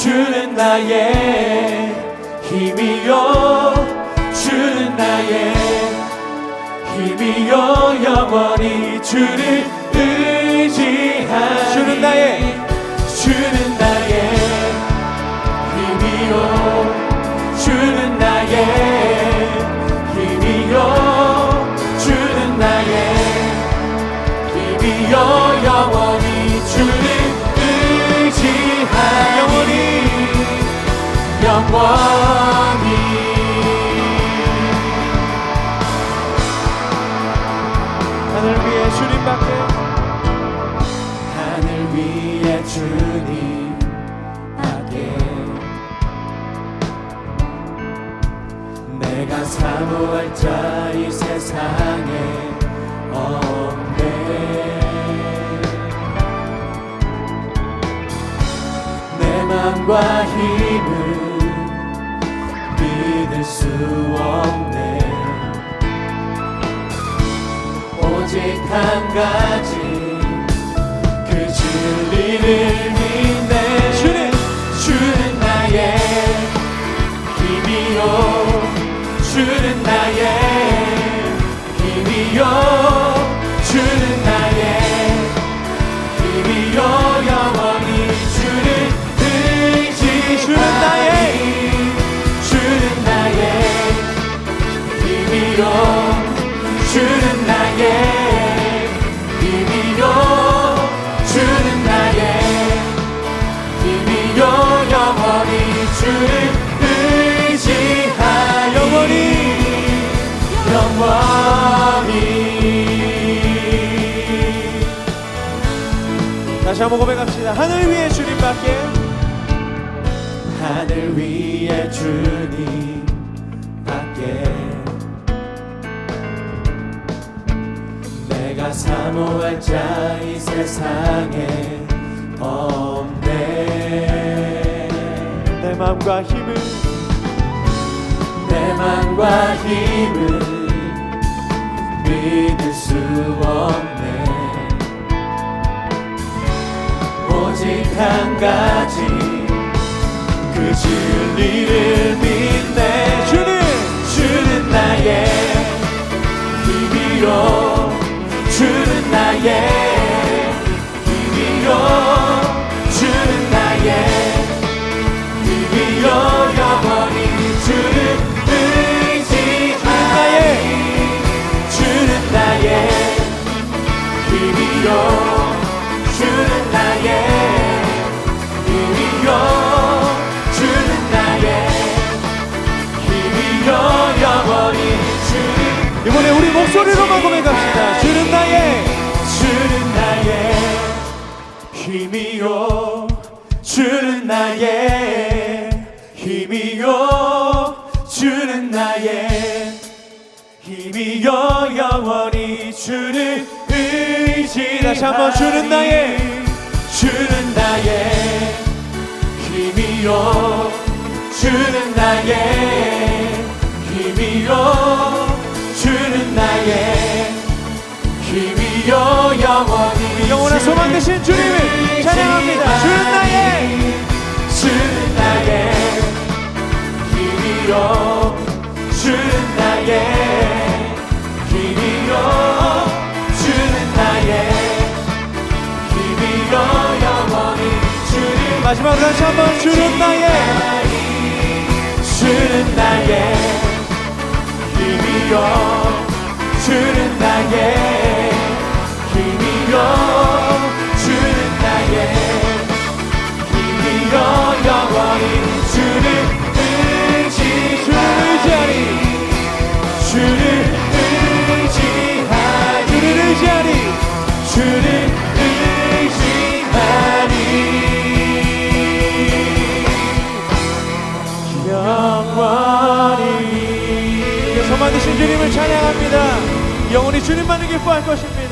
주는 나의 힘이요. 주는 나의 힘이요. 영원히 주를 내가 사모할 자 이 세상에 없네. 내 맘과 힘을 수 없네. 오직 한 가지 다시 한번 고백합시다. 하늘 위에 주님밖에. 하늘 위에 주님 밖에. 내가 사모할 자 이 세상에 없네 내 마음과 힘을. 내 맘과 힘을 믿을 수 없네 오직 한 가지. 그 진리를 믿네. 주님! 주는 나의 힘이요 주는 나의 목소리로만 고백합시다. 주는 나의 주는 나의 힘이요. 주는 나의 힘이요. 주는 나의 힘이요. 영원히 주를 의지 다시 한번 주는 나의 주는 나의 힘이요. 주는 나의 힘이요 영원히 영원한 소망 되신 주님을 찬양합니다. 주는 나의 주는 나의 힘이요. 주는 나의 힘이요. 주는 나의 힘이요. 영원히 주를 마지막으로 다시 한번 주는 나의 주는 나의 힘이요. 주는 나의 주를 의지하니. 영원히. 주님을 찬양합니다. 영원히 주님만을 기뻐할 것입니다